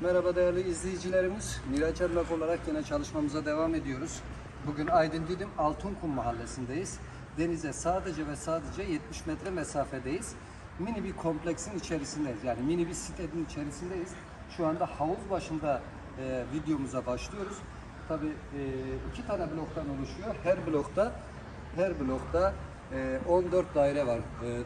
Merhaba değerli izleyicilerimiz. Miraç Emlak olarak yine çalışmamıza devam ediyoruz. Bugün Aydın Didim Altınkum mahallesindeyiz. Denize sadece ve sadece 70 metre mesafedeyiz. Mini bir kompleksin içerisindeyiz. Yani mini bir sitenin içerisindeyiz. Şu anda havuz başında e, videomuza başlıyoruz. Tabii e, iki tane bloktan oluşuyor. Her blokta her blokta e, 14 daire var. E,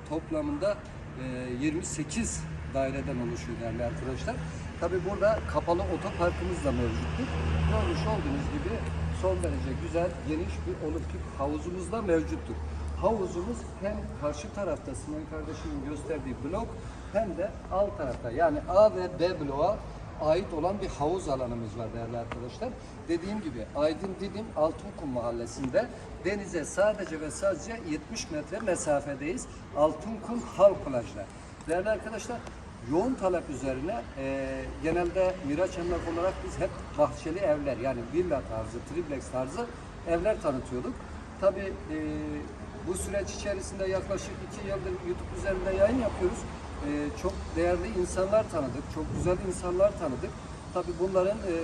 toplamında e, 28 daireden oluşuyor değerli arkadaşlar. Tabi burada kapalı otoparkımız da mevcuttur. Görmüş olduğunuz gibi son derece güzel, geniş bir olimpik havuzumuz da mevcuttur. Havuzumuz hem karşı tarafta Sinan kardeşimin gösterdiği blok hem de alt tarafta yani A ve B bloğa ait olan bir havuz alanımız var değerli arkadaşlar. Dediğim gibi Aydın Didim Altınkum mahallesinde denize sadece ve sadece 70 metre mesafedeyiz. Altınkum Halk Plaj'da. Değerli arkadaşlar yoğun talep üzerine e, genelde Miraç Emlak olarak biz hep bahçeli evler yani villa tarzı, triplex tarzı evler tanıtıyorduk. Tabi e, bu süreç içerisinde yaklaşık iki yıldır YouTube üzerinde yayın yapıyoruz. E, çok değerli insanlar tanıdık, çok güzel insanlar tanıdık. Tabi bunların e,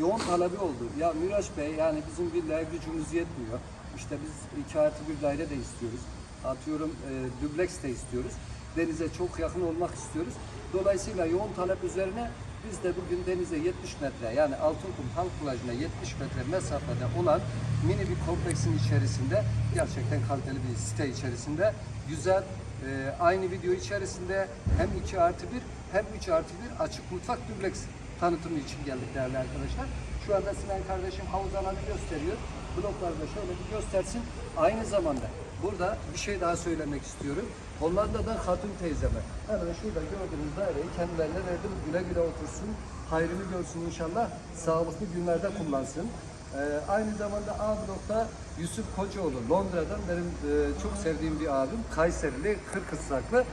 yoğun talebi oldu. Ya Miraç Bey yani bizim villaya gücümüz yetmiyor. İşte biz iki artı bir daire de istiyoruz. Atıyorum e, dubleks de istiyoruz denize çok yakın olmak istiyoruz. Dolayısıyla yoğun talep üzerine biz de bugün denize 70 metre yani Altınkum Halk Plajı'na 70 metre mesafede olan mini bir kompleksin içerisinde gerçekten kaliteli bir site içerisinde güzel e, aynı video içerisinde hem 2 artı 1 hem 3 artı 1 açık mutfak dubleks tanıtımı için geldik değerli arkadaşlar. Şu anda Sinan kardeşim havuz alanı gösteriyor. Bloklarda şöyle bir göstersin. Aynı zamanda burada bir şey daha söylemek istiyorum. Hollanda'dan Hatun teyzeme. Hemen şurada gördüğünüz daireyi kendilerine verdim. Güle güle otursun. Hayrını görsün inşallah. Sağlıklı günlerde kullansın. Ee, aynı zamanda A blokta Yusuf Kocaoğlu Londra'dan benim e, çok sevdiğim bir abim. Kayserili, Kırkızlaklı.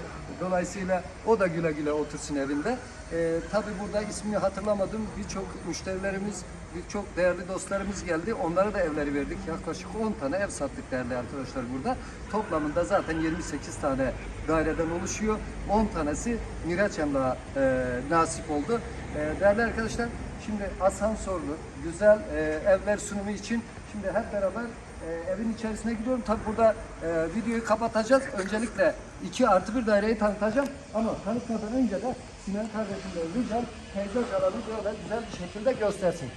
Dolayısıyla o da güle güle otursun evinde. Ee, tabii burada ismini hatırlamadım. Birçok müşterilerimiz, birçok değerli dostlarımız geldi. Onlara da evleri verdik. Yaklaşık 10 tane ev sattık değerli arkadaşlar burada. Toplamında zaten 28 tane daireden oluşuyor. 10 tanesi Miraç Emlak'a e, nasip oldu. E, değerli arkadaşlar şimdi asansörlü güzel e, evler sunumu için şimdi hep beraber e, evin içerisine gidiyorum. Tabi burada e, videoyu kapatacağız. Öncelikle 2 artı bir daireyi tanıtacağım. Ama tanıtmadan önce de Sinan kardeşimden ricam peyzaj alanı böyle güzel bir şekilde göstersin.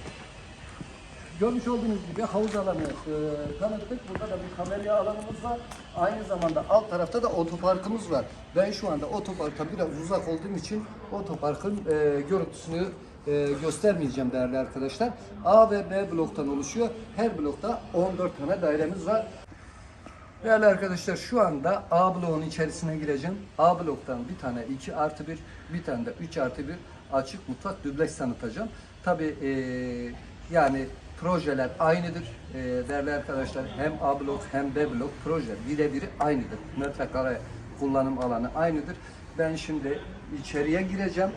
Görmüş olduğunuz gibi havuz alanı e, tanıttık. Burada da bir kamelya alanımız var. Aynı zamanda alt tarafta da otoparkımız var. Ben şu anda otoparka biraz uzak olduğum için otoparkın e, görüntüsünü e, göstermeyeceğim değerli arkadaşlar. A ve B bloktan oluşuyor. Her blokta 14 tane dairemiz var. Değerli arkadaşlar şu anda A bloğun içerisine gireceğim. A bloktan bir tane 2 artı 1, bir tane de 3 artı 1 açık mutfak dübleks tanıtacağım. Tabi yani projeler aynıdır. E, değerli arkadaşlar hem A blok hem B blok proje birebir aynıdır. Metrekare kullanım alanı aynıdır. Ben şimdi içeriye gireceğim.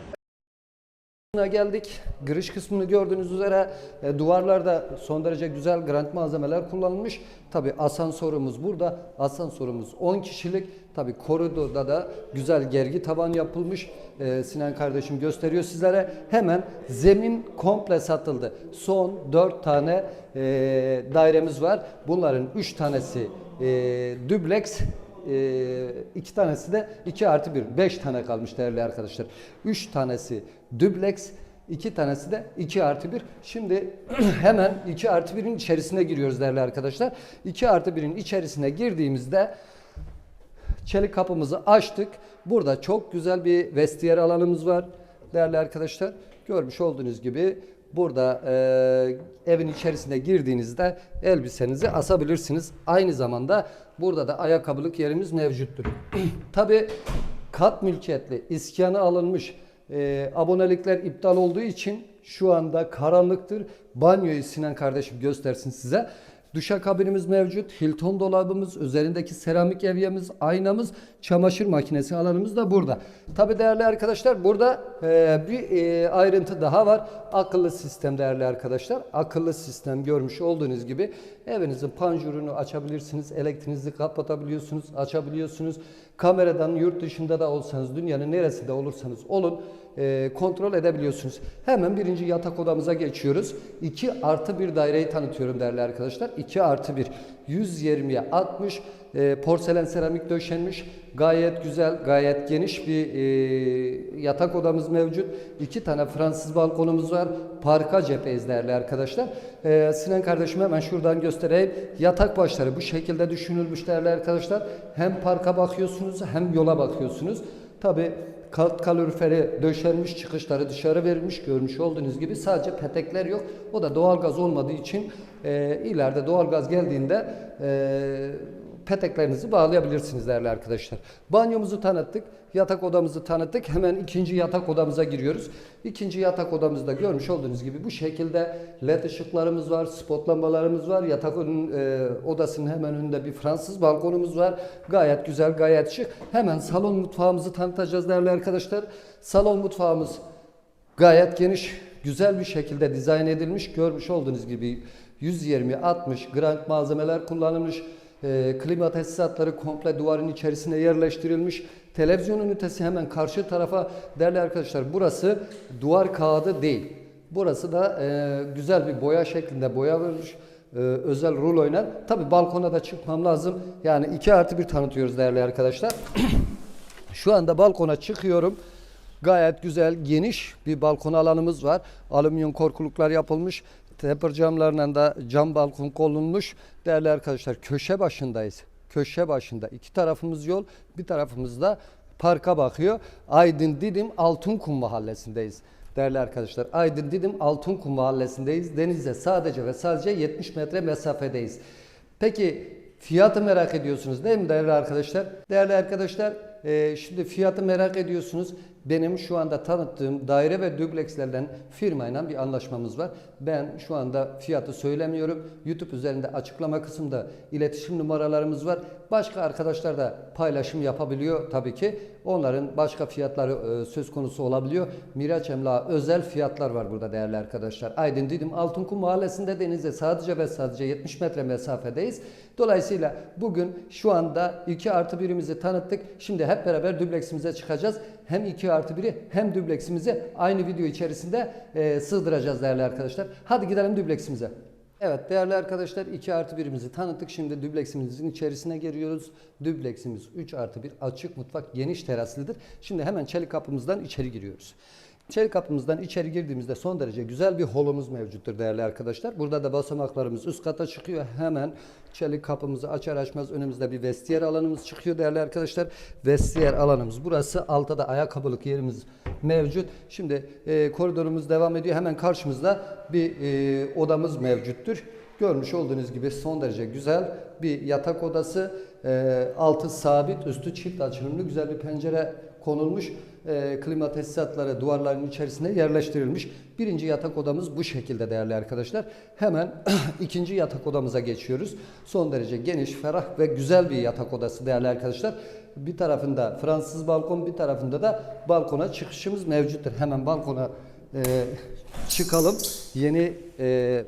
Buna geldik. Giriş kısmını gördüğünüz üzere e, duvarlarda son derece güzel grant malzemeler kullanılmış. Tabi asansörümüz burada. Asansörümüz 10 kişilik. Tabi koridorda da güzel gergi tavan yapılmış. E, Sinan kardeşim gösteriyor sizlere. Hemen zemin komple satıldı. Son 4 tane e, dairemiz var. Bunların 3 tanesi e, dubleks, e, iki tanesi de 2 artı 1. 5 tane kalmış değerli arkadaşlar. 3 tanesi dubleks, iki tanesi de 2 artı 1. Şimdi hemen 2 artı 1'in içerisine giriyoruz değerli arkadaşlar. 2 artı 1'in içerisine girdiğimizde çelik kapımızı açtık. Burada çok güzel bir vestiyer alanımız var değerli arkadaşlar. Görmüş olduğunuz gibi burada e, evin içerisine girdiğinizde elbisenizi asabilirsiniz. Aynı zamanda burada da ayakkabılık yerimiz mevcuttur. Tabi kat mülkiyetli iskanı alınmış e, abonelikler iptal olduğu için şu anda karanlıktır. Banyoyu Sinan kardeşim göstersin size. Duşakabinimiz mevcut. Hilton dolabımız, üzerindeki seramik evyemiz, aynamız, çamaşır makinesi alanımız da burada. Tabi değerli arkadaşlar burada e, bir e, ayrıntı daha var. Akıllı sistem değerli arkadaşlar. Akıllı sistem görmüş olduğunuz gibi evinizin panjurunu açabilirsiniz. Elektriğinizi kapatabiliyorsunuz, açabiliyorsunuz. Kameradan yurt dışında da olsanız, dünyanın neresinde olursanız olun e, kontrol edebiliyorsunuz. Hemen birinci yatak odamıza geçiyoruz. 2 artı bir daireyi tanıtıyorum değerli arkadaşlar. 2 artı 1 120'ye 60 e, porselen seramik döşenmiş. Gayet güzel, gayet geniş bir e, yatak odamız mevcut. İki tane Fransız balkonumuz var. Parka cepheyiz değerli arkadaşlar. E, Sinan kardeşim hemen şuradan göstereyim. Yatak başları bu şekilde düşünülmüş değerli arkadaşlar. Hem parka bakıyorsunuz hem yola bakıyorsunuz. Tabi kat kaloriferi döşenmiş, çıkışları dışarı verilmiş görmüş olduğunuz gibi sadece petekler yok. O da doğalgaz olmadığı için e, ileride doğalgaz geldiğinde e, peteklerinizi bağlayabilirsiniz değerli arkadaşlar. Banyomuzu tanıttık, yatak odamızı tanıttık. Hemen ikinci yatak odamıza giriyoruz. İkinci yatak odamızda görmüş olduğunuz gibi bu şekilde led ışıklarımız var, spot lambalarımız var. Yatak e, odasının hemen önünde bir Fransız balkonumuz var. Gayet güzel, gayet şık. Hemen salon mutfağımızı tanıtacağız değerli arkadaşlar. Salon mutfağımız gayet geniş, güzel bir şekilde dizayn edilmiş. Görmüş olduğunuz gibi 120-60 gram malzemeler kullanılmış. E, klima tesisatları komple duvarın içerisine yerleştirilmiş. Televizyon ünitesi hemen karşı tarafa değerli arkadaşlar burası duvar kağıdı değil. Burası da e, güzel bir boya şeklinde boya verilmiş. E, özel ruloyla. Tabi balkona da çıkmam lazım. Yani 2 artı bir tanıtıyoruz değerli arkadaşlar. Şu anda balkona çıkıyorum. Gayet güzel, geniş bir balkon alanımız var. Alüminyum korkuluklar yapılmış. Temper camlarla da cam balkon konulmuş. Değerli arkadaşlar köşe başındayız. Köşe başında. iki tarafımız yol, bir tarafımız da parka bakıyor. Aydın Didim Altınkum mahallesindeyiz. Değerli arkadaşlar Aydın Didim Altınkum mahallesindeyiz. Denize sadece ve sadece 70 metre mesafedeyiz. Peki fiyatı merak ediyorsunuz değil mi değerli arkadaşlar? Değerli arkadaşlar e, şimdi fiyatı merak ediyorsunuz. Benim şu anda tanıttığım daire ve dublekslerden firmayla bir anlaşmamız var. Ben şu anda fiyatı söylemiyorum. YouTube üzerinde açıklama kısmında iletişim numaralarımız var. Başka arkadaşlar da paylaşım yapabiliyor tabii ki. Onların başka fiyatları e, söz konusu olabiliyor. Miraç Emlak özel fiyatlar var burada değerli arkadaşlar. Aydın Didim Altınkum Mahallesi'nde denize sadece ve sadece 70 metre mesafedeyiz. Dolayısıyla bugün şu anda 2 artı birimizi tanıttık. Şimdi hep beraber dubleksimize çıkacağız. Hem 2 artı 1'i hem dubleksimizi aynı video içerisinde e, sığdıracağız değerli arkadaşlar. Hadi gidelim dubleksimize. Evet değerli arkadaşlar 2 artı birimizi tanıttık. Şimdi dubleksimizin içerisine giriyoruz. Dubleksimiz 3 artı 1 açık mutfak geniş teraslıdır. Şimdi hemen çelik kapımızdan içeri giriyoruz. Çelik kapımızdan içeri girdiğimizde son derece güzel bir holumuz mevcuttur değerli arkadaşlar. Burada da basamaklarımız üst kata çıkıyor. Hemen çelik kapımızı açar açmaz önümüzde bir vestiyer alanımız çıkıyor değerli arkadaşlar. Vestiyer alanımız burası. Altta da ayakkabılık yerimiz mevcut. Şimdi e, koridorumuz devam ediyor. Hemen karşımızda bir e, odamız mevcuttur. Görmüş olduğunuz gibi son derece güzel bir yatak odası. E, altı sabit, üstü çift açılımlı güzel bir pencere konulmuş. E, klima tesisatları duvarların içerisine yerleştirilmiş. Birinci yatak odamız bu şekilde değerli arkadaşlar. Hemen ikinci yatak odamıza geçiyoruz. Son derece geniş, ferah ve güzel bir yatak odası değerli arkadaşlar. Bir tarafında Fransız balkon, bir tarafında da balkona çıkışımız mevcuttur. Hemen balkona e, çıkalım. Yeni e,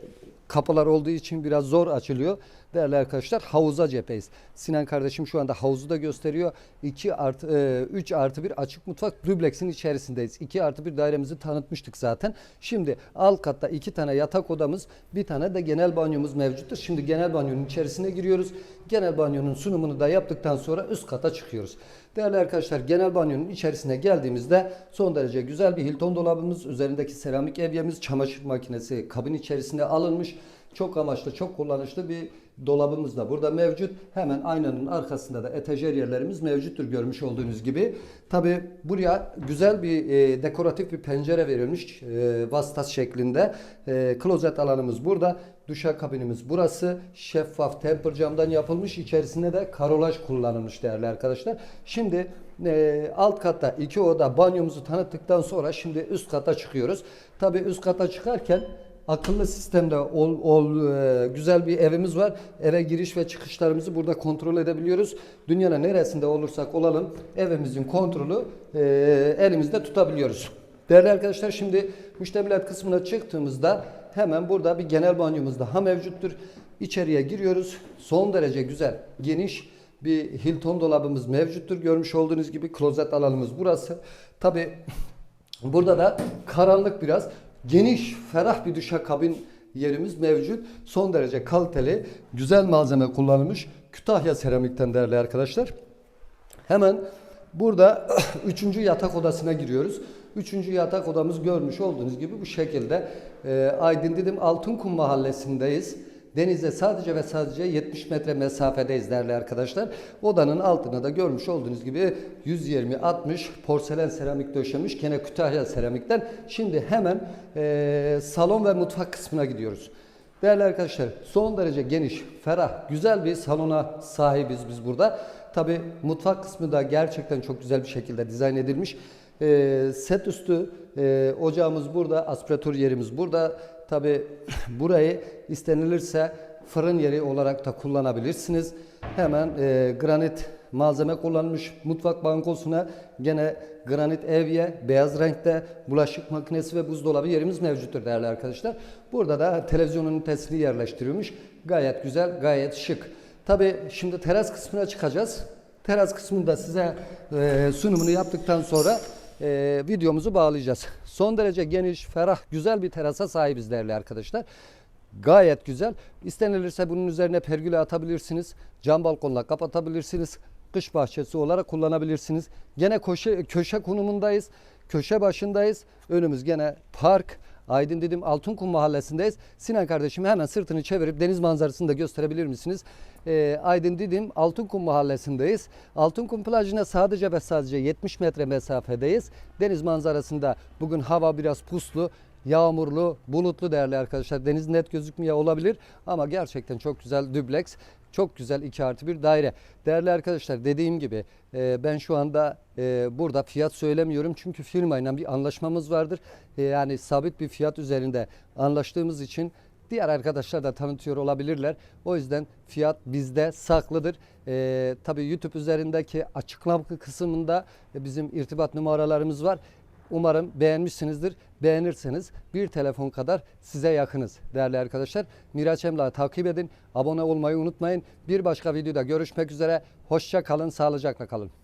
kapılar olduğu için biraz zor açılıyor. Değerli arkadaşlar havuza cepheyiz. Sinan kardeşim şu anda havuzu da gösteriyor. 2 artı, e, 3 artı 1 açık mutfak dubleksin içerisindeyiz. 2 artı 1 dairemizi tanıtmıştık zaten. Şimdi alt katta 2 tane yatak odamız bir tane de genel banyomuz mevcuttur. Şimdi genel banyonun içerisine giriyoruz. Genel banyonun sunumunu da yaptıktan sonra üst kata çıkıyoruz. Değerli arkadaşlar genel banyonun içerisine geldiğimizde son derece güzel bir Hilton dolabımız, üzerindeki seramik evyemiz, çamaşır makinesi kabin içerisine alınmış. Çok amaçlı, çok kullanışlı bir dolabımız da burada mevcut. Hemen aynanın arkasında da etajer yerlerimiz mevcuttur görmüş olduğunuz gibi. Tabi buraya güzel bir e, dekoratif bir pencere verilmiş e, vasıtas şeklinde. E, klozet alanımız burada. Duşa kabinimiz burası. Şeffaf temper camdan yapılmış. İçerisinde de karolaj kullanılmış değerli arkadaşlar. Şimdi e, alt katta iki oda banyomuzu tanıttıktan sonra şimdi üst kata çıkıyoruz. Tabi üst kata çıkarken akıllı sistemde ol, ol, e, güzel bir evimiz var. Eve giriş ve çıkışlarımızı burada kontrol edebiliyoruz. Dünyanın neresinde olursak olalım evimizin kontrolü e, elimizde tutabiliyoruz. Değerli arkadaşlar şimdi müştemilat kısmına çıktığımızda hemen burada bir genel banyomuz daha mevcuttur. İçeriye giriyoruz. Son derece güzel, geniş bir Hilton dolabımız mevcuttur. Görmüş olduğunuz gibi klozet alanımız burası. Tabi burada da karanlık biraz geniş, ferah bir duşakabin yerimiz mevcut. Son derece kaliteli, güzel malzeme kullanılmış. Kütahya seramikten değerli arkadaşlar. Hemen burada üçüncü yatak odasına giriyoruz. Üçüncü yatak odamız görmüş olduğunuz gibi bu şekilde. Ee, Aydın Didim Altınkum mahallesindeyiz. Denize sadece ve sadece 70 metre mesafedeyiz değerli arkadaşlar. Odanın altına da görmüş olduğunuz gibi 120-60 porselen seramik döşemiş. Gene Kütahya seramikten. Şimdi hemen ee, salon ve mutfak kısmına gidiyoruz. Değerli arkadaşlar son derece geniş, ferah, güzel bir salona sahibiz biz burada. Tabi mutfak kısmı da gerçekten çok güzel bir şekilde dizayn edilmiş. Ee, set üstü e, ocağımız burada, aspiratör yerimiz burada. Tabi burayı istenilirse fırın yeri olarak da kullanabilirsiniz. Hemen e, granit malzeme kullanmış mutfak bankosuna gene granit evye beyaz renkte bulaşık makinesi ve buzdolabı yerimiz mevcuttur değerli arkadaşlar. Burada da televizyonun ünitesini yerleştirilmiş. Gayet güzel, gayet şık. Tabi şimdi teras kısmına çıkacağız. Teras kısmında size e, sunumunu yaptıktan sonra e, videomuzu bağlayacağız. Son derece geniş, ferah, güzel bir terasa sahibiz değerli arkadaşlar. Gayet güzel. İstenilirse bunun üzerine pergüle atabilirsiniz. Cam balkonla kapatabilirsiniz. Kış bahçesi olarak kullanabilirsiniz. Gene köşe, köşe konumundayız. Köşe başındayız. Önümüz gene park. Aydın dedim Altınkum mahallesindeyiz. Sinan kardeşim hemen sırtını çevirip deniz manzarasını da gösterebilir misiniz? Ee, Aydın dedim Altınkum mahallesindeyiz. Altınkum plajına sadece ve sadece 70 metre mesafedeyiz. Deniz manzarasında bugün hava biraz puslu yağmurlu, bulutlu değerli arkadaşlar. Deniz net gözükmüyor olabilir ama gerçekten çok güzel dübleks. Çok güzel 2 artı bir daire. Değerli arkadaşlar dediğim gibi e, ben şu anda e, burada fiyat söylemiyorum. Çünkü firmayla bir anlaşmamız vardır. E, yani sabit bir fiyat üzerinde anlaştığımız için diğer arkadaşlar da tanıtıyor olabilirler. O yüzden fiyat bizde saklıdır. E, tabii YouTube üzerindeki açıklama kısmında bizim irtibat numaralarımız var. Umarım beğenmişsinizdir. Beğenirseniz bir telefon kadar size yakınız değerli arkadaşlar. Miraç Emlak'ı takip edin. Abone olmayı unutmayın. Bir başka videoda görüşmek üzere. Hoşça kalın, sağlıcakla kalın.